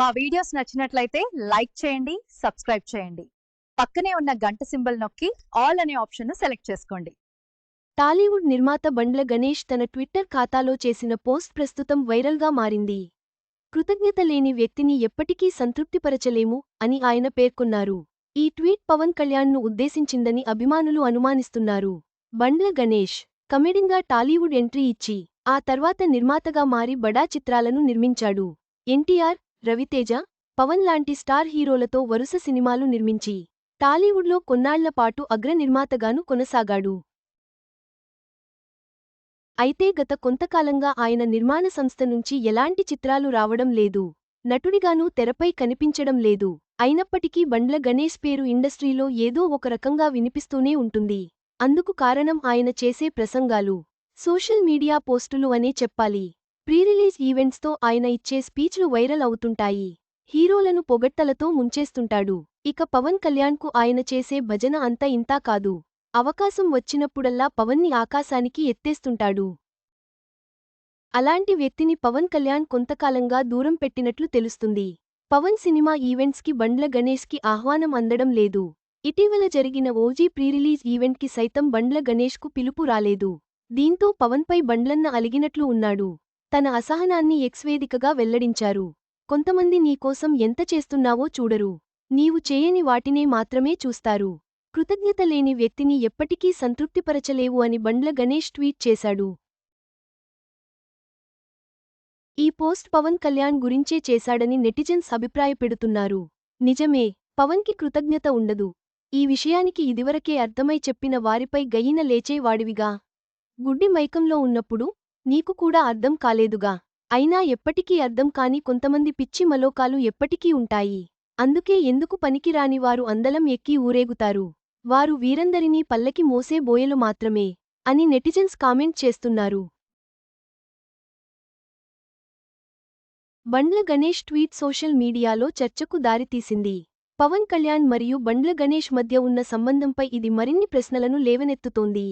మా వీడియోస్ నచ్చినట్లయితే లైక్ చేయండి సబ్స్క్రైబ్ చేయండి. పక్కనే ఉన్న గంట సింబల్ నొక్కి ఆల్ అనే ఆప్షన్ సెలెక్ట్ చేసుకోండి. టాలీవుడ్ నిర్మాత బండ్ల గణేష్ తన ట్విట్టర్ ఖాతాలో చేసిన పోస్ట్ ప్రస్తుతం వైరల్గా మారింది. కృతజ్ఞత లేని వ్యక్తిని ఎప్పటికీ సంతృప్తిపరచలేము అని ఆయన పేర్కొన్నారు. ఈ ట్వీట్ పవన్ కళ్యాణ్ను ఉద్దేశించిందని అభిమానులు అనుమానిస్తున్నారు. బండ్ల గణేష్ కమెడింగా టాలీవుడ్ ఎంట్రీ ఇచ్చి ఆ తర్వాత నిర్మాతగా మారి బడా చిత్రాలను నిర్మించాడు. ఎన్టీఆర్ రవితేజ పవన్ లాంటి స్టార్ హీరోలతో వరుస సినిమాలు నిర్మించి టాలీవుడ్లో కొన్నాళ్ళపాటు అగ్రనిర్మాతగాను కొనసాగాడు. అయితే గత కొంతకాలంగా ఆయన నిర్మాణ సంస్థ నుంచి ఎలాంటి చిత్రాలు రావడం లేదు నటుడిగానూ తెరపై కనిపించడం లేదు. అయినప్పటికీ బండ్ల గణేష్ పేరు ఇండస్ట్రీలో ఏదో ఒక రకంగా వినిపిస్తూనే ఉంటుంది. అందుకు కారణం ఆయన చేసే ప్రసంగాలు సోషల్ మీడియా పోస్టులు అనే చెప్పాలి. ప్రీరిలీజ్ ఈవెంట్స్తో ఆయన ఇచ్చే స్పీచ్లు వైరల్ అవుతుంటాయి. హీరోలను పొగట్టలతో ముంచేస్తుంటాడు. ఇక పవన్ కళ్యాణ్కు ఆయన చేసే భజన అంత ఇంతా కాదు. అవకాశం వచ్చినప్పుడల్లా పవన్ని ఆకాశానికి ఎత్తేస్తుంటాడు. అలాంటి వ్యక్తిని పవన్ కళ్యాణ్ కొంతకాలంగా దూరం పెట్టినట్లు తెలుస్తుంది. పవన్ సినిమా ఈవెంట్స్కి బండ్ల గణేష్కి ఆహ్వానం అందడం లేదు. ఇటీవల జరిగిన ఓజీ ప్రీరిలీజ్ ఈవెంట్కి సైతం బండ్ల గణేష్కు పిలుపు రాలేదు. దీంతో పవన్పై బండ్లన్న అలిగినట్లు ఉన్నాడు. తన అసహనాన్ని ఎక్స్వేదికగా వెల్లడించారు. కొంతమంది నీకోసం ఎంత చేస్తున్నావో చూడరు. నీవు చేయని వాటినే మాత్రమే చూస్తారు. కృతజ్ఞత లేని వ్యక్తిని ఎప్పటికీ సంతృప్తిపరచలేవు అని బండ్ల గణేష్ ట్వీట్ చేశాడు. ఈ పోస్ట్ పవన్ కళ్యాణ్ గురించే చేశాడని నెటిజన్స్ అభిప్రాయపెడుతున్నారు. నిజమే పవన్కి కృతజ్ఞత ఉండదు. ఈ విషయానికి ఇదివరకే అర్థమై చెప్పిన వారిపై గయ్యిన లేచేవాడివిగా. గుడ్డి మైకంలో ఉన్నప్పుడు నీకు కూడా అర్థం కాలేదుగా. అయినా ఎప్పటికీ అర్థం కాని కొంతమంది పిచ్చి మలోకాలు ఎప్పటికీ ఉంటాయి. అందుకే ఎందుకు పనికిరాని వారు అందలం ఎక్కి ఊరేగుతారు. వారు వీరందరినీ పల్లకి మోసే బోయలు మాత్రమే అని నెటిజన్స్ కామెంట్ చేస్తున్నారు. బండ్ల గణేష్ ట్వీట్ సోషల్ మీడియాలో చర్చకు దారితీసింది. పవన్ కళ్యాణ్ మరియు బండ్ల గణేష్ మధ్య ఉన్న సంబంధంపై ఇది మరిన్ని ప్రశ్నలను లేవనెత్తుతోంది.